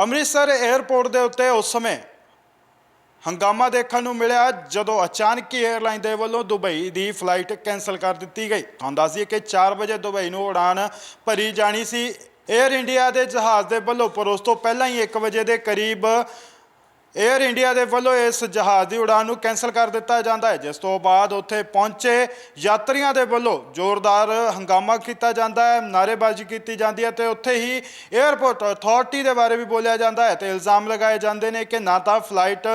Amritsar airport ਦੇ ਉੱਤੇ ਉਸ ਸਮੇਂ ਹੰਗਾਮਾ ਦੇਖਣ ਨੂੰ ਮਿਲਿਆ ਜਦੋਂ ਅਚਾਨਕ ਹੀ 에ਅਰਲਾਈਨ ਦੇ ਵੱਲੋਂ ਦੁਬਈ ਦੀ ਫਲਾਈਟ ਕੈਨਸਲ ਕਰ ਦਿੱਤੀ ਗਈ। ਤੁਹਾਨੂੰ ਦੱਸ ਕਿ 4 ਵਜੇ ਦੁਬਈ ਨੂੰ ਉਡਾਨ ਭਰੀ ਜਾਣੀ ਸੀ। 에ਅਰ ਇੰਡੀਆ ਦੇ ਜਹਾਜ਼ ਦੇ ਵੱਲੋਂ ਪਰ ਉਸ ਤੋਂ ਪਹਿਲਾਂ ਹੀ 1 ਵਜੇ ਦੇ ਕਰੀਬ ਏਅਰ ਇੰਡੀਆ ਦੇ ਵੱਲੋਂ ਇਸ ਜਹਾਜ਼ ਦੀ ਉਡਾਨ ਨੂੰ ਕੈਨਸਲ ਕਰ ਦਿੱਤਾ ਜਾਂਦਾ ਹੈ, ਜਿਸ ਤੋਂ ਬਾਅਦ ਉੱਥੇ ਪਹੁੰਚੇ ਯਾਤਰੀਆਂ ਦੇ ਵੱਲੋਂ ਜ਼ੋਰਦਾਰ ਹੰਗਾਮਾ ਕੀਤਾ ਜਾਂਦਾ ਹੈ ਨਾਰੇਬਾਜ਼ੀ ਕੀਤੀ ਜਾਂਦੀ ਹੈ ਤੇ ਉੱਥੇ ਹੀ 에ਅਰਪੋਰਟ ਅਥਾਰਟੀ ਦੇ ਬਾਰੇ ਵੀ ਬੋਲਿਆ ਜਾਂਦਾ ਹੈ ਤੇ ਇਲਜ਼ਾਮ ਲਗਾਏ ਜਾਂਦੇ ਨੇ ਕਿ ਨਾ ਤਾਂ ਫਲਾਈਟ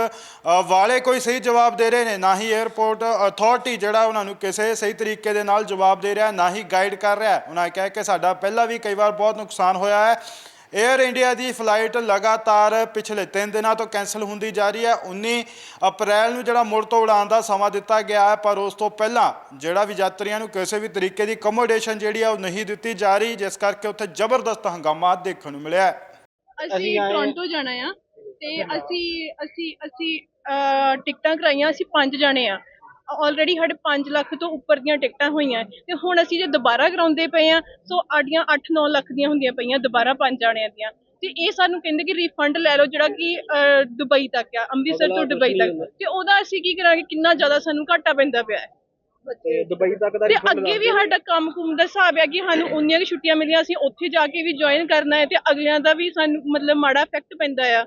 ਵਾਲੇ ਕੋਈ ਸਹੀ ਜਵਾਬ ਦੇ ਰਹੇ ਨੇ, ਨਾ ਹੀ 에ਅਰਪੋਰਟ ਅਥਾਰਟੀ ਜਿਹੜਾ ਉਹਨਾਂ ਨੂੰ ਕਿਸੇ ਸਹੀ ਤਰੀਕੇ ਦੇ ਨਾਲ ਜਵਾਬ ਦੇ ਰਿਹਾ, ਨਾ ਹੀ ਗਾਈਡ ਕਰ ਰਿਹਾ ਉਹਨਾਂ ਕਿਹਾ ਕਿ ਸਾਡਾ ਪਹਿਲਾਂ ਵੀ ਕਈ ਵਾਰ ਬਹੁਤ ਨੁਕਸਾਨ ਹੋਇਆ ਹੈ। 에ਅਰ ਇੰਡੀਆ ਦੀ ਫਲਾਈਟ ਲਗਾਤਾਰ ਪਿਛਲੇ 3 ਦਿਨਾਂ ਤੋਂ ਕੈਂਸਲ ਹੁੰਦੀ ਜਾ ਰਹੀ ਹੈ। 19 ਅਪ੍ਰੈਲ ਨੂੰ ਜਿਹੜਾ ਮੁੜ ਤੋਂ ਉਡਾਨ ਦਾ ਸਮਾਂ ਦਿੱਤਾ ਗਿਆ ਹੈ ਪਰ ਉਸ ਤੋਂ ਪਹਿਲਾਂ ਜਿਹੜਾ ਵੀ ਯਾਤਰੀਆਂ ਨੂੰ ਕਿਸੇ ਵੀ ਤਰੀਕੇ ਦੀ ਅਕਮੋਡੇਸ਼ਨ ਜਿਹੜੀ ਹੈ ਉਹ ਨਹੀਂ ਦਿੱਤੀ ਜਾ ਰਹੀ ਜਿਸ ਕਰਕੇ ਉੱਥੇ ਜ਼ਬਰਦਸਤ ਹੰਗਾਮਾ ਦੇਖਣ ਨੂੰ ਮਿਲਿਆ ਹੈ। ਅਸੀਂ ਟੋਰਾਂਟੋ ਜਾਣਾ ਆ ਤੇ ਅਸੀਂ ਅਸੀਂ ਅਸੀਂ ਟਿਕਟਾਂ ਕਰਾਈਆਂ ਅਸੀਂ ਪੰਜ ਜਾਣੇ ਆ। ਆਲਰੇਡੀ ਸਾਡੇ 5 ਲੱਖ ਤੋਂ ਉੱਪਰ ਦੀਆਂ ਟਿਕਟਾਂ ਹੋਈਆਂ ਤੇ ਹੁਣ ਅਸੀਂ ਜੇ ਦੁਬਾਰਾ ਕਰਾਉਂਦੇ ਪਏ ਆ ਸੋ ਆਡੀਆਂ 8-9 ਲੱਖ ਦੀਆਂ ਹੁੰਦੀਆਂ ਪਈਆਂ ਦੁਬਾਰਾ ਪੰਜ ਜਾਣਿਆਂ ਦੀਆਂ। ਤੇ ਇਹ ਸਾਨੂੰ ਕਹਿੰਦੇ ਕਿ ਰਿਫੰਡ ਲੈ ਲਓ ਜਿਹੜਾ ਕਿ ਦੁਬਈ ਤੱਕ ਆ ਅੰਮ੍ਰਿਤਸਰ ਤੋਂ ਦੁਬਈ ਤੱਕ। ਤੇ ਉਹਦਾ ਅਸੀਂ ਕੀ ਕਰਾਂਗੇ ਕਿੰਨਾ ਜ਼ਿਆਦਾ ਸਾਨੂੰ ਘਾਟਾ ਪੈਂਦਾ ਪਿਆ ਹੈ। ਤੇ ਦੁਬਈ ਤੱਕ ਦਾ ਤੇ refund ਅੱਗੇ ਵੀ। ਸਾਡਾ ਕੰਮ ਕੁਮ ਦਾ ਹਿਸਾਬ ਹੈ ਕਿ ਸਾਨੂੰ ਉਨੀਆਂ ਕੁ ਛੁੱਟੀਆਂ ਮਿਲੀਆਂ ਅਸੀਂ ਉੱਥੇ ਜਾ ਕੇ ਵੀ ਜੁਆਇਨ ਕਰਨਾ ਹੈ ਤੇ ਅਗਲਿਆਂ ਦਾ ਵੀ ਸਾਨੂੰ ਮਤਲਬ ਮਾੜਾ ਇਫੈਕਟ ਪੈਂਦਾ ਆ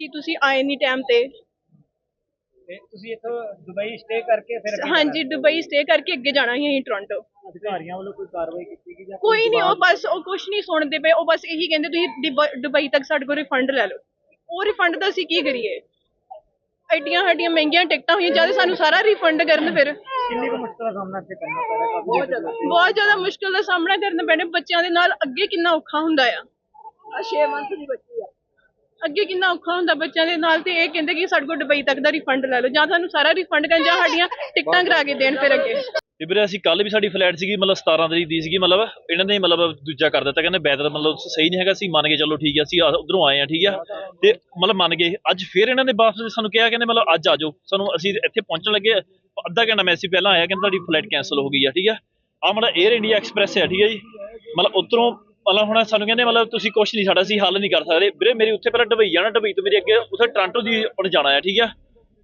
ਕਿ ਤੁਸੀਂ ਆਏ ਨਹੀਂ ਟਾਈਮ ਤੇ। ਤੇ ਤੁਸੀਂ ਇੱਥੋਂ ਦੁਬਈ ਸਟੇ ਕਰਕੇ ਫਿਰ ਅੱਗੇ ਹਾਂਜੀ ਦੁਬਈ ਸਟੇ ਕਰਕੇ ਅੱਗੇ ਜਾਣਾ ਹੀ ਅਸੀਂ ਟੋਰਾਂਟੋ ਜਾਣਾ। ਅਧਿਕਾਰੀਆਂ ਵੱਲੋਂ ਕੋਈ ਕਾਰਵਾਈ ਕੀਤੀ ਗਈ ਜਾਂ ਕੋਈ ਨਹੀਂ ਉਹ ਬਸ ਉਹ ਕੁਝ ਨਹੀਂ ਸੁਣਦੇ ਪਏ ਉਹ ਬਸ ਇਹੀ ਕਹਿੰਦੇ ਤੁਸੀਂ ਡਿਬ- ਦੁਬਈ ਤੱਕ ਸਾਡੇ ਕੋਲ ਰਿਫੰਡ ਲੈ ਲਓ। ਉਹ ਰਿਫੰਡ ਦਾ ਅਸੀਂ ਕੀ ਕਰੀਏ? ਐਡੀਆਂ ਸਾਡੀਆਂ ਮਹਿੰਗੀਆਂ ਟਿਕਟਾਂ ਹੋਈਆਂ ਜਦ ਸਾਨੂੰ ਸਾਰਾ ਰਿਫੰਡ ਕਰਨ ਫਿਰ। ਕਿੰਨੀ ਕੁ ਮੁਸ਼ਕਲ ਦਾ ਸਾਹਮਣਾ ਇੱਥੇ ਕਰਨਾ ਪੈ ਰਿਹਾ ਕਾਫੀ ਬਹੁਤ ਜ਼ਿਆਦਾ ਬਹੁਤ ਜ਼ਿਆਦਾ ਮੁਸ਼ਕਲ ਦਾ ਸਾਹਮਣਾ ਕਰਨਾ ਪੈਣਾ ਬੱਚਿਆਂ ਦੇ ਨਾਲ ਅੱਗੇ ਕਿੰਨਾ ਔਖਾ ਹੁੰਦਾ ਆ। ਆ 6 ਮੰਥ ਦੀ ਬੱਚੀ ਆ ਅੱਗੇ ਕਿੰਨਾ ਔਖਾ ਹੁੰਦਾ ਬੱਚਿਆਂ ਦੇ ਨਾਲ ਤੇ ਇਹ ਕਹਿੰਦੇ ਕਿ ਸਾਡੇ ਕੋਲ ਦੁਬਈ ਤੱਕ ਦਾ ਰਿਫੰਡ ਲੈ ਲਓ, ਜਾਂ ਸਾਨੂੰ ਸਾਰਾ ਰਿਫੰਡ ਕਰਨ ਜਾਂ ਸਾਡੀਆਂ ਟਿਕਟਾਂ ਕਰਾ ਕੇ ਦੇਣ ਫਿਰ ਅੱਗੇ। ਤੇ ਵੀਰੇ ਅਸੀਂ ਕੱਲ ਵੀ ਸਾਡੀ ਫਲਾਈਟ ਸੀਗੀ, ਮਤਲਬ 17 ਤਰੀਕ ਦੀ ਸੀਗੀ, ਮਤਲਬ ਇਹਨਾਂ ਨੇ ਮਤਲਬ ਦੂਜਾ ਕਰ ਦਿੱਤਾ, ਕਹਿੰਦੇ ਵੈਦਰ ਮਤਲਬ ਸਹੀ ਨਹੀਂ ਹੈਗਾ, ਅਸੀਂ ਮੰਨ ਕੇ ਚੱਲੋ ਠੀਕ ਹੈ ਅਸੀਂ ਉਧਰੋਂ ਆਏ ਆ, ਠੀਕ ਆ। ਤੇ ਮਤਲਬ ਮੰਨ ਗਏ, ਅੱਜ ਫਿਰ ਇਹਨਾਂ ਨੇ ਵਾਪਸ ਸਾਨੂੰ ਕਿਹਾ, ਕਹਿੰਦੇ ਮਤਲਬ ਅੱਜ ਆ ਜਾਓ, ਸਾਨੂੰ ਅਸੀਂ ਇੱਥੇ ਪਹੁੰਚਣ ਲੱਗੇ, ਅੱਧਾ ਘੰਟਾ ਮੈਸੇਜ ਪਹਿਲਾਂ ਆਇਆ, ਕਹਿੰਦੇ ਤੁਹਾਡੀ ਫਲਾਈਟ ਕੈਨਸਲ ਹੋ ਗਈ ਆ, ਠੀਕ ਆ। ਆ ਮਤਲਬ 에ਅਰ ਇੰਡੀਆ ਐਕਸਪ੍ਰੈਸ ਹੈ ਠੀਕ ਹੈ ਜੀ। ਮਤਲਬ ਉਧਰੋਂ ਮਤਲਬ ਹੁਣ ਸਾਨੂੰ ਕਹਿੰਦੇ ਮਤਲਬ ਤੁਸੀਂ ਕੁਝ ਨਹੀਂ, ਸਾਡਾ ਅਸੀਂ ਹੱਲ ਨਹੀਂ ਕਰ ਸਕਦੇ। ਵੀਰੇ, ਮੇਰੀ ਉੱਥੇ ਪਹਿਲਾਂ ਦੁਬਈ ਜਾਣਾ ਦੁਬਈ ਤੋਂ ਮੇਰੀ ਅੱਗੇ ਉੱਥੇ ਟ੍ਰਾਂਟੋ ਦੀ ਹੁਣ ਜਾਣਾ ਹੈ ਠੀਕ ਆ?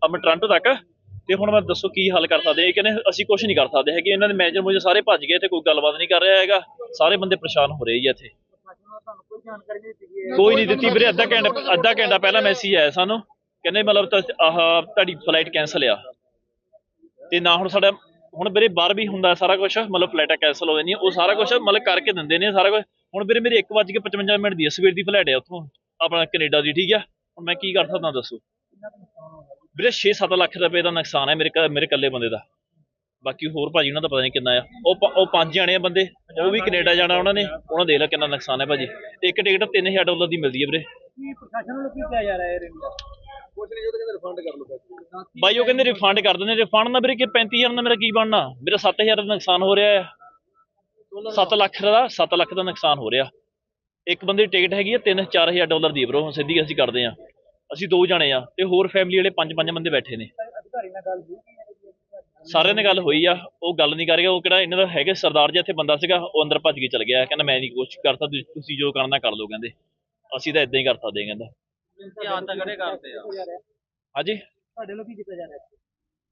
ਆਪਾਂ ਟ੍ਰਾਂਟੋ ਤੱਕ। ਤੇ ਹੁਣ ਮੈਂ ਦੱਸੋ ਕੀ ਹੱਲ ਕਰ ਸਕਦੇ ਇਹ ਕਹਿੰਦੇ ਅਸੀਂ ਕੁਝ ਨਹੀਂ ਕਰ ਸਕਦੇ ਹੈਗੇ। ਇਹਨਾਂ ਦੇ ਮੈਨੇਜਰ ਮੁਝੇ ਸਾਰੇ ਭੱਜ ਗਏ ਤੇ ਕੋਈ ਗੱਲਬਾਤ ਨਹੀਂ ਕਰ ਰਿਹਾ ਹੈਗਾ। ਸਾਰੇ ਬੰਦੇ ਪਰੇਸ਼ਾਨ ਹੋ ਰਹੇ ਜੀ ਇੱਥੇ। ਕੋਈ ਜਾਣਕਾਰੀ ਨਹੀਂ ਦਿੱਤੀ ਵੀਰੇ, ਅੱਧਾ ਘੰਟਾ ਅੱਧਾ ਘੰਟਾ ਪਹਿਲਾਂ ਮੈਸੇਜ ਆਇਆ ਸਾਨੂੰ। ਕਹਿੰਦੇ ਮਤਲਬ ਤਾਂ ਆਹ ਤੁਹਾਡੀ ਫਲਾਈਟ ਕੈਨਸਲ ਆ। ਤੇ ਨਾ ਹੁਣ ਸਾਡਾ, ਹੁਣ ਵੀਰੇ ਬਾਹਰ ਵੀ ਹੁੰਦਾ ਸਾਰਾ ਕੁਝ ਮਤਲਬ ਫਲਾਈਟਾਂ ਕੈਨਸਲ ਹੋ ਜਾਂਦੀਆਂ ਉਹ ਸਾਰਾ ਕੁਝ ਮਤਲਬ ਕਰਕੇ ਦਿੰਦੇ ਨੇ, ਸਾਰਾ ਕੁਝ ਹੁਣ ਵੀਰੇ ਮੇਰੀ 1:55 ਮਿੰਟ ਦੀ ਹੈ ਸਵੇਰ ਦੀ ਫਲਾਈਟ ਹੈ ਉੱਥੋਂ। ਆਪਣਾ ਕੈਨੇਡਾ ਦੀ ਠੀਕ ਆ? ਹੁਣ ਮੈਂ ਕੀ ਕਰ ਸਕਦਾ ਦੱਸੋ? ਵੀਰੇ 6-7 ਲੱਖ ਰੁਪਏ ਦਾ ਨੁਕਸਾਨ ਹੈ ਮੇਰੇ ਕ- ਮੇਰੇ ਇਕੱਲੇ ਬੰਦੇ ਦਾ। ਬਾਕੀ ਹੋਰ ਭਾਜੀ ਉਹਨਾਂ ਦਾ ਪਤਾ ਨਹੀਂ ਕਿੰਨਾ ਆ। ਉਹ ਉਹ ਪੰਜ ਜਾਣੇ ਆ ਬੰਦੇ ਉਹ ਵੀ ਕੈਨੇਡਾ ਜਾਣਾ ਉਹਨਾਂ ਨੇ। ਉਹਨਾਂ ਦੇਖ ਲੈ ਕਿੰਨਾ ਨੁਕਸਾਨ ਹੈ ਭਾਜੀ। ਇੱਕ ਟਿਕਟ 3000 ਡਾਲਰ ਦੀ ਮਿਲਦੀ ਹੈ ਵੀਰੇ। ਕੀ ਪ੍ਰਸ਼ਾਸਨ ਵੱਲੋਂ ਕੀ ਕਿਹਾ ਜਾ ਰਿਹਾ ਹੈ 에ਅਰ ਇੰਡੀਆ ਕੁਝ ਨਹੀਂ ਉਹ ਕਹਿੰਦੇ ਰਿਫੰਡ ਕਰ ਲਓ ਪੈਸੇ ਬਾਈ ਉਹ ਕਹਿੰਦੇ ਰਿਫੰਡ ਕਰ ਦਿੰਦੇ ਰਿਫੰਡ ਨਾ ਵੀਰੇ ਕਿ 35000 ਦਾ ਮੇਰਾ ਕੀ ਬਣਨਾ? ਮੇਰਾ 7000 ਦਾ ਨੁਕਸਾਨ ਹੋ ਰਿਹਾ ਹੈ 7 ਲੱਖ ਦਾ 7 ਲੱਖ ਦਾ ਨੁਕਸਾਨ ਹੋ ਰਿਹਾ। ਇੱਕ ਬੰਦੇ ਦੀ ਟਿਕਟ ਹੈਗੀ ਆ 3-4000 ਡਾਲਰ ਦੀ ਬਰੋ ਸਿੱਧੀ ਅਸੀਂ ਕਰਦੇ ਆ ਅਸੀਂ ਦੋ ਜਣੇ ਆ ਤੇ ਹੋਰ ਫੈਮਿਲੀ ਵਾਲੇ ਪੰਜ ਪੰਜ ਬੰਦੇ ਬੈਠੇ ਨੇ। ਸਾਰਿਆਂ ਨੇ ਗੱਲ ਹੋਈ ਆ ਉਹ ਗੱਲ ਨਹੀਂ ਕਰ ਰਿਹਾ ਉਹ ਕਿਹੜਾ ਇਹਨਾਂ ਦਾ ਹੈਗੇ ਸਰਦਾਰ ਜਿਹਾ ਇੱਥੇ ਬੰਦਾ ਸੀਗਾ ਉਹ ਅੰਦਰ ਭੱਜ ਕੇ ਚਲ ਗਿਆ ਕਹਿੰਦਾ ਮੈਂ ਨਹੀਂ ਕੁਛ ਕਰਤਾ ਤੁਸੀਂ- ਤੁਸੀਂ ਜੋ ਕਰਨਾ ਕਰ ਲਓ ਕਹਿੰਦੇ। ਅਸੀਂ ਤਾਂ ਇਦਾਂ ਹੀ ਕਰ ਸਕਦੇ ਹਾਂ ਕਹਿੰਦਾ। ਧਿਆਨ ਤਾਂ ਖੜੇ ਕਰਦੇ ਆ। ਹਾਂਜੀ? ਤੁਹਾਡੇ ਵੱਲੋਂ ਕੀ ਕੀਤਾ ਜਾ ਰਿਹਾ?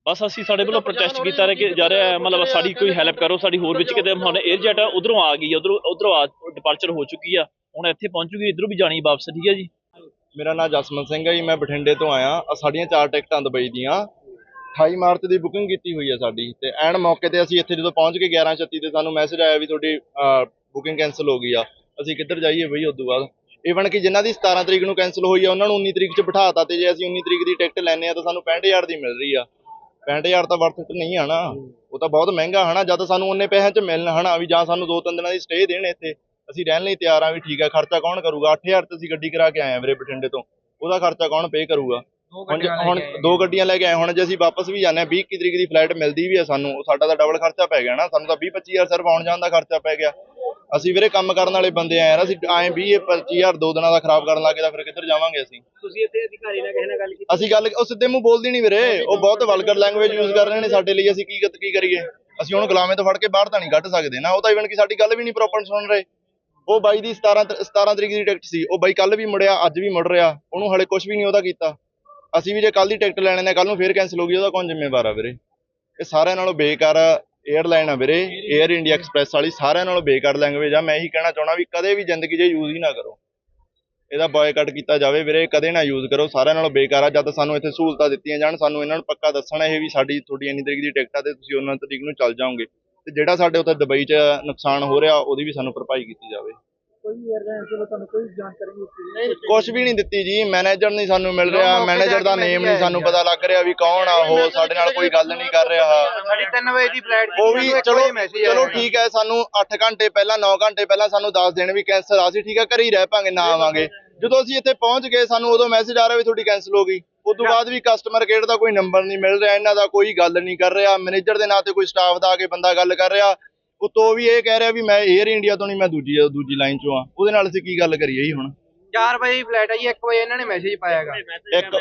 ਬਸ ਅਸੀਂ ਸਾਡੇ ਵੱਲੋਂ ਪ੍ਰੋਟੈਸਟ ਕੀਤਾ ਰਿਹਾ ਕਿ ਜਾ ਰਿਹਾ ਹੈ, ਮਤਲਬ ਸਾਡੀ ਕੋਈ ਹੈਲਪ ਕਰੋ ਸਾਡੀ ਹੋਰ ਵਿੱਚ ਕਿਤੇ ਹੁਣ 에ਅਰਜੈਟ ਉਧਰੋਂ ਆ ਗਈ ਉਧਰੋਂ ਉਧਰੋਂ ਆ ਡਿਪਾਰਚਰ ਹੋ ਚੁੱਕੀ ਆ। ਹੁਣ ਇੱਥੇ ਪਹੁੰਚੂਗੀ ਇਧਰੋਂ ਵੀ ਜਾਣੀ ਵਾਪਸ ਠੀਕ ਹੈ ਜੀ? ਮੇਰਾ ਨਾਮ ਜਸਮਨ ਸਿੰਘ ਹੈ ਜੀ ਮੈਂ ਬਠਿੰਡੇ ਤੋਂ ਆਇਆ। ਸਾਡੀਆਂ ਚਾਰ ਟਿਕਟਾਂ ਦੁਬਈ ਦੀਆਂ। 28 ਮਾਰਚ ਦੀ ਬੁਕਿੰਗ ਕੀਤੀ ਹੋਈ ਹੈ ਸਾਡੀ। ਤੇ ਐਨ ਮੌਕੇ ਤੇ ਅਸੀਂ ਇੱਥੇ ਜਦੋਂ ਪਹੁੰਚ ਕੇ 11:36 ਤੇ ਸਾਨੂੰ ਮੈਸੇਜ ਆਇਆ ਵੀ ਤੁਹਾਡੀ ਬੁਕਿੰਗ ਕੈਨਸਲ ਹੋ ਗਈ ਆ। ਅਸੀਂ ਕਿੱਧਰ ਜਾਈਏ ਬਈ ਉਦੋਂ ਬਾਅਦ? ਇਵਨ ਕਿ ਜਿਨ੍ਹਾਂ ਦੀ 17 ਤਰੀਕ ਨੂੰ ਕੈਨਸਲ ਹੋਈ ਆ ਉਹਨਾਂ ਨੂੰ 19 ਤਰੀਕ 'ਚ ਬਿਠਾਤਾ ਤੇ ਜੇ ਅਸੀਂ 19 ਤਰੀਕ ਦੀ ਟਿਕਟ ਲੈਨੇ ਆ ਤਾਂ ਸਾਨੂੰ 65000 ਦੀ ਮਿਲ ਰਹੀ ਆ। 65000 ਤਾਂ ਵਰਥ ਨਹੀਂ ਆ ਨਾ। ਉਹ ਤਾਂ ਬਹੁਤ ਮਹਿੰਗਾ ਹਨਾ ਜਦ ਸਾਨੂੰ ਉਹਨੇ ਪੈਸਿਆਂ 'ਚ ਮਿਲਣ ਹਨਾ ਵੀ ਜਾਂ ਸਾਨੂੰ ਦੋ ਤਿੰਨ ਦਿਨਾਂ ਦੀ ਸਟੇ ਦੇਣ ਇੱਥੇ। ਅਸੀਂ ਰਹਿਣ ਲਈ ਤਿਆਰ ਆ ਵੀ ਠੀਕ ਆ ਖਰਚਾ ਕੌਣ ਕਰੂਗਾ? 8000 ਤੇ ਅਸੀਂ ਗੱਡੀ ਕਰਾ ਕੇ ਆਏ ਆ ਵੀਰੇ ਬਠਿੰਡੇ ਤੋਂ। ਉਹਦਾ ਖਰਚਾ ਕੌਣ ਪੇ ਕਰੂਗਾ? ਹੁਣ ਹੁਣ ਦੋ ਗੱਡੀਆਂ ਲੈ ਕੇ ਆਏ ਹੁਣ ਜੇ ਅਸੀਂ ਵਾਪਸ ਵੀ ਜਾਂਦੇ ਆ 20 21 ਤਰੀਕ ਦੀ ਫਲਾਈਟ ਮਿਲਦੀ ਵੀ ਆ ਸਾਨੂੰ ਸਾਡਾ ਤਾਂ ਡਬਲ ਖਰਚਾ ਪੈ ਗਿਆ ਨਾ। ਸਾਨੂੰ ਤਾਂ 20 25000 ਸਿਰਫ ਆਉਣ ਜਾਣ ਦਾ ਖਰਚਾ ਪੈ ਗਿਆ। ਅਸੀਂ ਵੀਰੇ ਕੰਮ ਕਰਨ ਵਾਲੇ ਬੰਦੇ ਆ ਯਾਰ ਅਸੀਂ ਆਏ 20 25000 ਦੋ ਦਿਨਾਂ ਦਾ ਖਰਾਬ ਕਰਨ ਲੱਗੇ ਤਾਂ ਫਿਰ ਕਿੱਧਰ ਜਾਵਾਂਗੇ ਅਸੀਂ? ਤੁਸੀਂ ਇੱਥੇ ਅਧਿਕਾਰੀ ਨਾਲ ਕਿਸੇ ਨਾਲ ਗੱਲ ਕੀਤੀ? ਅਸੀਂ ਗੱਲ ਉਹ ਸਿੱਧੇ ਮੂੰਹ ਬੋਲਦੀ ਨਹੀਂ ਵੀਰੇ ਉਹ ਬਹੁਤ ਵਲਗਰ ਲੈਂਗੁਏਜ ਯੂਜ਼ ਕਰ ਰਹੇ ਨੇ ਸਾਡੇ ਲਈ ਅਸੀਂ ਕੀ ਕੀ ਕਰੀਏ? ਅਸੀਂ ਹੁਣ ਗੁਲਾਮੇ ਤੋਂ ਫੜ ਕੇ ਬਾਹਰ ਤਾਂ ਨਹੀਂ ਕੱਢ ਸਕਦੇ ਨਾ ਉਹ ਤਾਂ ਇਵਨ ਕਿ ਸਾਡੀ ਗੱਲ ਵੀ ਨਹੀਂ ਪ੍ਰੋਪਰ ਸੁਣ ਰਹੇ। ਉਹ ਬਾਈ ਦੀ 17 ਤ- 17 ਤਰੀਕ ਦੀ ਟਿਕਟ ਸੀ ਉਹ ਬਾਈ ਕੱਲ ਵੀ ਮੁੜਿਆ ਅੱਜ ਵੀ ਮੁੜ ਰਿਹਾ ਉਹਨੂੰ ਹਲੇ ਕੁਝ ਵੀ ਨਹੀਂ ਉਹਦਾ ਕੀਤਾ। ਅਸੀਂ ਵੀ ਜੇ ਕੱਲ ਦੀ ਟਿਕਟ ਲੈਣੇ ਨੇ ਕੱਲ ਨੂੰ ਫੇਰ ਕੈਨਸਲ ਹੋ ਗਈ ਉਹਦਾ ਕੌਣ ਜ਼ਿੰਮੇਵਾਰ ਆ ਵੀਰੇ? ਇਹ ਸਾਰਿਆਂ ਨਾਲੋਂ ਬੇਕਾਰ 에ਅਰਲਾਈਨ ਆ ਵੀਰੇ 에ਅਰ ਇੰਡੀਆ ਐਕਸਪ੍ਰੈਸ ਵਾਲੀ ਸਾਰਿਆਂ ਨਾਲੋਂ ਬੇਕਾਰ ਲੈਂਗੁਏਜ ਆ। ਮੈਂ ਇਹੀ ਕਹਿਣਾ ਚਾਹਣਾ ਵੀ ਕਦੇ ਵੀ ਜ਼ਿੰਦਗੀ 'ਚ ਯੂਜ਼ ਹੀ ਨਾ ਕਰੋ। ਇਹਦਾ ਬਾਇਕਾਟ ਕੀਤਾ ਜਾਵੇ ਵੀਰੇ ਕਦੇ ਨਾ ਯੂਜ਼ ਕਰੋ। ਸਾਰਿਆਂ ਨਾਲੋਂ ਬੇਕਾਰ ਆ ਜਦ ਸਾਨੂੰ ਇੱਥੇ ਸਹੂਲਤਾਂ ਦਿੱਤੀਆਂ ਜਾਣ ਸਾਨੂੰ ਇਹਨਾਂ ਨੂੰ ਪੱਕਾ ਦੱਸਣ ਇਹ ਵੀ ਸਾਡੀ ਤੁਹਾਡੀ ਇੰਨੀ ਤਰੀਕ ਦੀ ਟਿਕਟ ਆ ਤੇ ਤੁਸੀਂ ਉਹਨਾਂ ਤਰੀਕ ਨੂੰ ਚੱਲ ਜਾਓਗੇ। ਤੇ ਜਿਹੜਾ ਸਾਡੇ ਉੱਥੇ ਦੁਬਈ 'ਚ ਨੁਕਸਾਨ ਹੋ ਰਿਹਾ ਉਹਦੀ ਵੀ ਸਾਨੂੰ ਭਰਪਾਈ ਕੀਤੀ ਜਾਵੇ। ਕੋਈ 에ਅਰਲਾਈਨ ਤੋਂ ਤੁਹਾਨੂੰ ਕੋਈ ਜਾਣਕਾਰੀ ਨਹੀਂ ਦਿੱਤੀ ਕੁਝ ਵੀ ਨਹੀਂ ਦਿੱਤੀ ਜੀ ਮੈਨੇਜਰ ਨਹੀਂ ਸਾਨੂੰ ਮਿਲ ਰਿਹਾ ਮੈਨੇਜਰ ਦਾ ਨੇਮ ਨਹੀਂ ਸਾਨੂੰ ਪਤਾ ਲੱਗ ਰਿਹਾ ਵੀ ਕੌਣ ਆ ਉਹ ਸਾਡੇ ਨਾਲ ਕੋਈ ਗੱਲ ਨਹੀਂ ਕਰ ਰਿਹਾ। ਸਾਡੀ 3 ਵਜੇ ਦੀ ਫਲਾਈਟ ਉਹ ਵੀ ਚਲੋ ਚਲੋ ਠੀਕ ਹੈ ਸਾਨੂੰ 8 ਘੰਟੇ ਪਹਿਲਾਂ 9 ਘੰਟੇ ਪਹਿਲਾਂ ਸਾਨੂੰ ਦੱਸ ਦੇਣ ਵੀ ਕੈਂਸਲ ਆ ਸੀ ਠੀਕ ਹੈ ਘਰੇ ਹੀ ਰਹਿ ਪਾਂਗੇ ਨਾ ਆਵਾਂਗੇ। ਜਦੋਂ ਅਸੀਂ ਇੱਥੇ ਪਹੁੰਚ ਗਏ ਸਾਨੂੰ ਉਦੋਂ ਮੈਸੇਜ ਆ ਰਿਹਾ ਵੀ ਤੁਹਾਡੀ ਕੈਂਸਲ ਹੋ ਗਈ। ਉਸ ਤੋਂ ਬਾਅਦ ਵੀ ਕਸਟਮਰ ਕੇਅਰ ਦਾ ਕੋਈ ਨੰਬਰ ਨਹੀਂ ਮਿਲ ਰਿਹਾ ਇਹਨਾਂ ਦਾ ਕੋਈ ਗੱਲ ਨਹੀਂ ਕਰ ਰਿਹਾ ਮੈਨੇਜਰ ਦੇ ਨਾਂ ਤੇ ਕੋਈ ਸਟਾਫ ਦਾ ਆ ਕੇ ਬੰਦਾ ਗੱਲ ਕਰ ਰਿਹਾ ਉਤੋਂ ਵੀ ਇਹ ਕਹਿ ਰਿਹਾ ਵੀ ਮੈਂ 에ਅਰ ਇੰਡੀਆ ਤੋਂ ਨਹੀਂ ਮੈਂ ਦੂਜੀ ਦੂਜੀ ਲਾਈਨ ਚੋਂ ਆ। ਉਹਦੇ ਨਾਲ ਅਸੀਂ ਕੀ ਗੱਲ ਕਰੀਏ ਜੀ ਹੁਣ? 4 ਵਜੇ ਫਲਾਈਟ ਹੈ ਜੀ 1 ਵਜੇ ਇਹਨਾਂ ਨੇ ਮੈਸੇਜ ਪਾਇਆਗਾ ਇੱਕ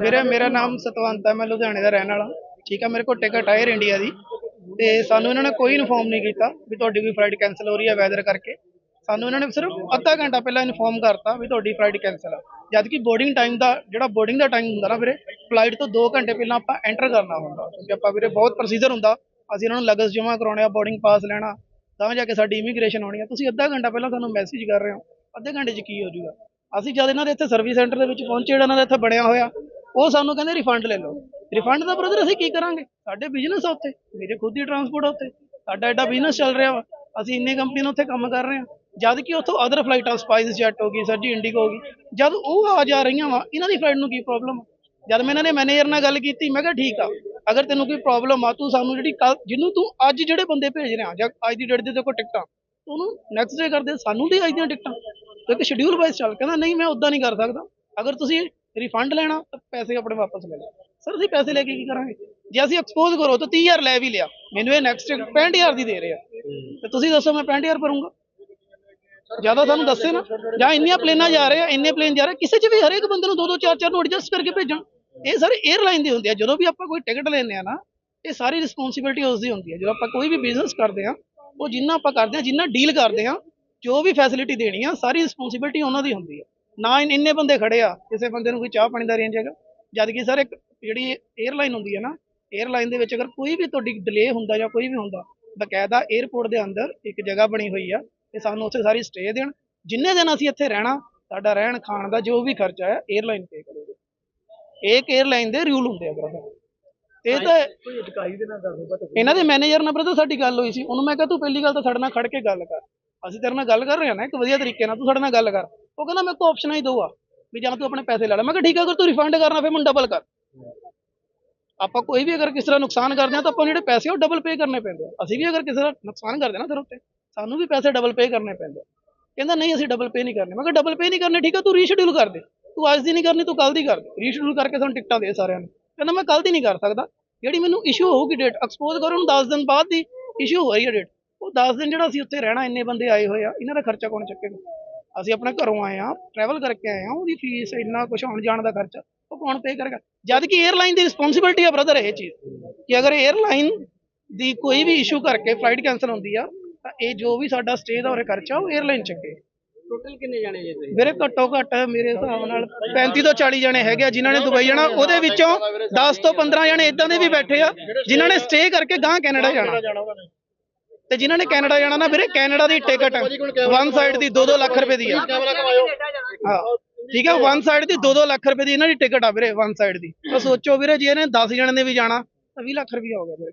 ਵੀਰੇ ਮੇਰਾ ਨਾਮ ਸਤਵੰਤ ਹੈ ਮੈਂ ਲੁਧਿਆਣੇ ਦਾ ਰਹਿਣ ਵਾਲਾ। ਠੀਕ ਹੈ ਮੇਰੇ ਕੋਲ ਟਿਕਟ ਹੈ 에ਅਰ ਇੰਡੀਆ ਦੀ। ਤੇ ਸਾਨੂੰ ਇਹਨਾਂ ਨੇ ਕੋਈ ਇਨਫੋਰਮ ਨਹੀਂ ਕੀਤਾ ਵੀ ਤੁਹਾਡੀ ਕੋਈ ਫਲਾਈਟ ਕੈਨਸਲ ਹੋ ਰਹੀ ਹੈ ਵੈਦਰ ਕਰਕੇ। ਸਾਨੂੰ ਇਹਨਾਂ ਨੇ ਸਿਰਫ ਅੱਧਾ ਘੰਟਾ ਪਹਿਲਾਂ ਇਨਫੋਰਮ ਕਰਤਾ ਵੀ ਤੁਹਾਡੀ ਫਲਾਈਟ ਕੈਨਸਲ ਆ। ਜਦ ਕਿ ਬੋਰਡਿੰਗ ਟਾਈਮ ਦਾ ਜਿਹੜਾ ਬੋਰਡਿੰਗ ਦਾ ਟਾਈਮ ਹੁੰਦਾ ਨਾ ਵੀਰੇ ਫਲਾਈਟ ਤੋਂ 2 ਘੰਟੇ ਪਹਿਲਾਂ ਆਪਾਂ ਐਂਟਰ ਕਰਨਾ ਹੁੰਦਾ, ਕਿਉਂਕਿ ਆਪਾਂ ਵੀਰੇ ਬਹੁਤ ਪ੍ਰੋਸੀਜਰ ਹੁੰਦਾ, ਅਸੀਂ ਇਹਨਾਂ ਨੂੰ ਲਗਸ ਜਮ੍ਹਾਂ ਕਰਾਉਣੇ ਆ ਬੋਰਡਿੰਗ ਪਾਸ ਲੈਣਾ, ਤਾਂ ਜਾ ਕੇ ਸਾਡੀ ਇਮੀਗ੍ਰੇਸ਼ਨ ਹੋਣੀ ਆ। ਤੁਸੀਂ ਅੱਧਾ ਘੰਟਾ ਪਹਿਲਾਂ ਸਾਨੂੰ ਮੈਸੇਜ ਕਰ ਰਹੇ ਹੋ, ਅੱਧੇ ਘੰਟੇ 'ਚ ਕੀ ਹੋ ਜਾਊਗਾ? ਅਸੀਂ ਜਦ ਇਹਨਾਂ ਦੇ ਇੱਥੇ ਸਰਵਿਸ ਸੈਂਟਰ ਦੇ ਵਿੱਚ ਪਹੁੰਚੇ, ਜਿਹੜਾ ਇਹਨਾਂ ਦਾ ਇੱਥੇ ਬਣਿਆ ਹੋਇਆ, ਉਹ ਸਾਨੂੰ ਕਹਿੰਦੇ ਰਿਫੰਡ ਲੈ ਲਓ। ਰਿਫੰਡ ਦਾ ਬ੍ਰਦਰ ਅਸੀਂ ਕੀ ਕਰਾਂਗੇ? ਸਾਡੇ ਬਿਜ਼ਨਸ ਆ ਉੱਥੇ, ਮੇਰੇ ਖੁਦ ਦੀ ਟਰਾਂਸਪੋਰਟ ਆ ਉੱਥੇ, ਸਾਡਾ ਐਡਾ ਬਿਜ਼ਨਸ ਚੱਲ ਰਿਹਾ ਵਾ, ਅਸੀਂ ਇੰਨੇ ਕੰਪਨੀ ਨਾਲ ਉੱਥੇ ਕੰਮ ਕਰ ਰਹੇ ਹਾਂ। ਜਦ ਕਿ ਉੱਥੋਂ ਅਦਰ ਫਲਾਈਟਾਂ ਸਪਾਈਸ ਜੈਟ ਹੋ ਗਈ, ਸਰ ਜੀ ਇੰਡੀਗੋ ਹੋ ਗਈ, ਜਦ ਉਹ ਆ ਜਾ ਰਹੀਆਂ ਵਾ, ਇਹਨਾਂ ਦੀ ਫਲਾਈਟ ਨੂੰ ਕੀ ਪ੍ਰੋਬਲਮ ਆ? ਜਦ ਮੈਂ ਇਹਨਾਂ ਨੇ ਮੈਨੇਜਰ ਨਾਲ ਗੱਲ ਕੀਤੀ, ਮੈਂ ਕਿਹਾ, ਠੀਕ ਆ, ਅਗਰ ਤੈਨੂੰ ਕੋਈ ਪ੍ਰੋਬਲਮ ਆ, ਤੂੰ ਸਾਨੂੰ ਜਿਹੜੀ ਕੱਲ ਜਿਹਨੂੰ ਤੂੰ ਅੱਜ ਜਿਹੜੇ ਬੰਦੇ ਭੇਜ ਰਿਹਾ ਜਾਂ ਅੱਜ ਦੀ ਡੇਟ ਦੇ ਤੇ ਟਿਕਟਾਂ ਉਹਨੂੰ ਨੈਕਸਟ ਡੇ ਕਰਦੇ, ਸਾਨੂੰ ਦੇ ਅੱਜ ਦੀਆਂ ਟਿਕਟਾਂ। ਤੇ ਸ਼ਡਿਊਲ ਵਾਈਜ਼ ਚੱਲ, ਕਹਿੰਦਾ, ਨਹੀਂ, ਮੈਂ ਉਦਾਂ ਨਹੀਂ ਕਰ ਸਕਦਾ। ਅਗਰ ਤੁਸੀਂ ਰਿਫੰਡ ਲੈਣਾ, ਤਾਂ ਪੈਸੇ ਆਪਣੇ ਵਾਪਸ ਲੈ ਲਓ। ਸਰ, ਅਸੀਂ ਪੈਸੇ ਲੈ ਕੇ ਕੀ ਕਰਾਂਗੇ? ਜੇ ਅਸੀਂ ਐਕਸਪੋਜ਼ ਕਰੋ, ਤਾਂ 30000 ਲੈ ਵੀ ਲਿਆ। ਮੈਨੂੰ ਇਹ ਨੈਕਸਟ 65000 ਦੀ ਦੇ ਰਹੇ ਆ। ਤੇ ਤੁਸੀਂ ਦੱਸੋ, ਮੈਂ 65000 ਭਰੂੰਗਾ? ਜ਼ਿਆਦਾ ਸਾਨੂੰ ਦੱਸੇ ਨਾ। ਜਾਂ ਇੰਨੀਆਂ ਪਲੇਨਾਂ ਜਾ ਰਹੇ ਆ, ਇੰਨੇ ਪਲੇਨ ਜਾ ਰਹੇ ਕਿਸੇ ਚ ਵੀ ਹਰੇਕ ਬੰਦੇ ਨੂੰ ਦੋ ਦੋ ਚਾਰ ਚਾਰ ਨੂੰ ਐਡਜਸਟ ਕਰਕੇ ਭੇਜਣ। ਇਹ ਸਰ 에ਅਰਲਾਈਨ ਦੀ ਹੁੰਦੀ ਹੈ ਜਦੋਂ ਵੀ ਆਪਾਂ ਕੋਈ ਟਿਕਟ ਲੈਂਦੇ ਆ ਨਾ, ਇਹ ਸਾਰੀ ਰਿਸਪੌਂਸਿਬਿਲਟੀ ਉਸ ਦੀ ਹੁੰਦੀ ਹੈ ਜਦੋਂ ਆਪਾਂ ਕੋਈ ਵੀ ਬਿਜ਼ਨਸ ਕਰਦੇ ਆ, ਉਹ ਜਿੰਨਾ ਆਪਾਂ ਕਰਦੇ ਆ, ਜਿੰਨਾ ਡੀਲ ਕਰਦੇ ਆ, ਜੋ ਵੀ ਫੈਸਿਲਿਟੀ ਦੇਣੀ ਆ, ਸਾਰੀ ਰਿਸਪੌਂਸਿਬਿਲਟੀ ਉਹਨਾਂ ਦੀ ਹੁੰਦੀ ਹੈ ਨਾ ਇੰਨੇ ਬੰਦੇ ਖੜੇ ਆ, ਕਿਸੇ ਬੰਦੇ ਨੂੰ ਕੋਈ ਚਾਹ ਪਾਣੀ ਦਾ ਅਰੇਂਜ ਹੈਗਾ। ਜਦ ਕਿ ਸਰ ਇੱਕ ਜਿਹੜੀ 에ਅਰਲਾਈਨ ਹੁੰਦੀ ਹੈ ਨਾ 에ਅਰਲਾਈਨ ਦੇ ਵਿੱਚ ਅਗਰ ਕੋਈ ਵੀ ਤੁਹਾਡੀ ਡਿਲੇ ਹੁੰਦਾ ਜਾਂ ਕੋਈ ਵੀ ਹੁੰਦਾ, ਬਕਾਇਦਾ 에ਅਰਪੋਰਟ ਦੇ ਅੰਦਰ ਇੱਕ ਜਗ੍ਹਾ ਬਣੀ ਹੋਈ ਆ, ਤੇ ਸਾਨੂੰ ਉੱਥੇ ਸਾਰੀ ਸਟੇ ਦੇਣ। ਜਿੰਨੇ ਦਿਨ ਅਸੀਂ ਇੱਥੇ ਰਹਿਣਾ, ਸਾਡਾ ਰਹਿਣ ਖਾਣ ਦਾ ਜੋ ਵੀ ਖਰਚਾ ਹੈ 에ਅਰਲਾਈਨ ਪੇ ਕਰੇ। ਇਹ 에ਅਰਲਾਈਨ ਦੇ ਰੂਲ ਹੁੰਦੇ ਆ ਬਰਦਰ ਇਹ ਤਾਂ ਕੋਈ ਅਧਿਕਾਰੀ ਦੇ ਨਾਲ ਗੱਲ ਹੋਊਗਾ ਤਾਂ ਇਹਨਾਂ ਦੇ ਮੈਨੇਜਰ ਨਾਲ ਬਰਦਰ ਸਾਡੀ ਗੱਲ ਹੋਈ ਸੀ। ਉਹਨੂੰ ਮੈਂ ਕਿਹਾ ਤੂੰ ਪਹਿਲੀ ਗੱਲ ਤਾਂ ਸਾਡੇ ਨਾਲ ਖੜ ਕੇ ਗੱਲ ਕਰ। ਅਸੀਂ ਤੇਰੇ ਨਾਲ ਗੱਲ ਕਰ ਰਹੇ ਹਾਂ ਨਾ ਇੱਕ ਵਧੀਆ ਤਰੀਕੇ ਨਾਲ ਤੂੰ ਸਾਡੇ ਨਾਲ ਗੱਲ ਕਰ। ਉਹ ਕਹਿੰਦਾ ਮੇਰੇ ਕੋਲ ਆਪਸ਼ਨ ਹੀ ਦੋ ਆ। ਵੀ ਜਾਂ ਤੂੰ ਆਪਣੇ ਪੈਸੇ ਲੈ ਲੈ। ਮੈਂ ਕਿਹਾ ਠੀਕ ਆ ਅਗਰ ਤੂੰ ਰਿਫੰਡ ਕਰਨਾ ਫਿਰ ਮੈਨੂੰ ਡਬਲ ਕਰ। ਆਪਾਂ ਕੋਈ ਵੀ ਅਗਰ ਕਿਸੇ ਦਾ ਨੁਕਸਾਨ ਕਰਦੇ ਆ ਤਾਂ ਆਪਾਂ ਜਿਹੜੇ ਪੈਸੇ ਉਹ ਡਬਲ ਪੇ ਕਰਨੇ ਪੈਂਦੇ ਆ। ਅਸੀਂ ਵੀ ਅਗਰ ਕਿਸੇ ਦਾ ਨੁਕਸਾਨ ਕਰਦੇ ਨਾ ਤੇਰੇ ਉੱਤੇ ਸਾਨੂੰ ਵੀ ਪੈਸੇ ਡਬਲ ਪੇ ਕਰਨੇ ਪੈਂਦੇ ਕਹਿੰਦਾ ਨਹੀਂ ਅਸੀਂ ਡਬਲ ਪੇ ਨਹੀਂ ਕਰਨੇ। ਮੈਂ ਕਿਹਾ ਡਬਲ ਪੇ ਨਹੀਂ ਕਰਨੇ ਠੀਕ ਆ ਤੂੰ ਰੀਸ਼ਡਿਊਲ ਕਰ ਦੇ। ਤੂੰ ਅੱਜ ਦੀ ਨਹੀਂ ਕਰਨੀ, ਤੂੰ ਕੱਲ ਦੀ ਕਰ। ਰੀਸ਼ਡਿਊਲ ਕਰਕੇ ਤੁਹਾਨੂੰ ਟਿਕਟਾਂ ਦੇ ਸਾਰਿਆਂ ਨੂੰ। ਕਹਿੰਦਾ ਮੈਂ ਕੱਲ ਦੀ ਨਹੀਂ ਕਰ ਸਕਦਾ। ਜਿਹੜੀ ਮੈਨੂੰ ਇਸ਼ੂ ਹੋਊਗੀ ਡੇਟ ਐਕਸਪੋਜ਼ ਕਰੋ ਉਹਨੂੰ 10 ਦਿਨ ਬਾਅਦ ਦੀ ਇਸ਼ੂ ਹੋ ਰਹੀ ਹੈ ਡੇਟ ਉਹ 10 ਦਿਨ ਜਿਹੜਾ ਅਸੀਂ ਉੱਥੇ ਰਹਿਣਾ, ਇੰਨੇ ਬੰਦੇ ਆਏ ਹੋਏ ਆ, ਇਹਨਾਂ ਦਾ ਖਰਚਾ ਕੌਣ ਚੱਕੇਗਾ? ਅਸੀਂ ਆਪਣੇ ਘਰੋਂ ਆਏ ਆ ਟਰੈਵਲ ਕਰਕੇ ਆਏ ਆ ਉਹਦੀ ਫੀਸ ਇੰਨਾ ਕੁਝ ਆਉਣ ਜਾਣ ਦਾ ਖਰਚਾ, ਉਹ ਕੌਣ ਪੇ ਕਰੇਗਾ? ਜਦ ਕਿ 에ਅਰਲਾਈਨ ਦੀ ਰਿਸਪੌਂਸਿਬਿਲਟੀ ਆ ਬ੍ਰਦਰ ਇਹ ਚੀਜ਼, ਕਿ ਅਗਰ 에ਅਰਲਾਈਨ ਦੀ ਕੋਈ ਵੀ ਇਸ਼ੂ ਕਰਕੇ ਫਲਾਈਟ ਕੈਨਸਲ ਹੁੰਦੀ ਆ, ਤਾਂ ਇਹ ਜੋ ਵੀ ਸਾਡਾ ਸਟੇ ਦਾ ਔਰ ਖਰਚਾ, ਉਹ 에ਅਰਲਾਈਨ ਚੱਕੇ। ਟੋਟਲ ਕਿੰਨੇ ਜਾਣੇ ਜੇ ਤੁਸੀਂ? ਮੇਰੇ ਘੱਟੋ ਘੱਟ ਮੇਰੇ ਹਿਸਾਬ ਨਾਲ 35 ਤੋਂ 40 ਜਣੇ ਹੈਗੇ ਆ ਜਿਨ੍ਹਾਂ ਨੇ ਦੁਬਈ ਜਾਣਾ, ਉਹਦੇ ਵਿੱਚੋਂ 10 ਤੋਂ 15 ਜਣੇ ਇਦਾਂ ਦੇ ਵੀ ਬੈਠੇ ਆ, ਜਿਨ੍ਹਾਂ ਨੇ ਸਟੇ ਕਰਕੇ ਗਾਂ ਕੈਨੇਡਾ ਜਾਣਾ। ਤੇ ਜਿਨ੍ਹਾਂ ਨੇ ਕੈਨੇਡਾ ਜਾਣਾ ਨਾ ਵੀਰੇ, ਕੈਨੇਡਾ ਦੀ ਟਿਕਟ ਵਨ ਸਾਈਡ ਦੀ 2-2 ਲੱਖ ਰੁਪਏ ਦੀ ਆ। ਹਾਂ, ਠੀਕ ਹੈ ਵਨ ਸਾਈਡ ਦੀ 2-2 ਲੱਖ ਰੁਪਏ ਦੀ ਇਹਨਾਂ ਦੀ ਟਿਕਟ ਆ ਵੀਰੇ ਵਨ ਸਾਈਡ ਦੀ। ਤਾਂ ਸੋਚੋ ਵੀਰੇ, ਜੇ ਇਹਨੇ 10 ਜਣੇ ਨੇ ਵੀ ਜਾਣਾ, ਤਾਂ 20 ਲੱਖ ਰੁਪਏ ਹੋ ਗਿਆ ਵੀਰੇ।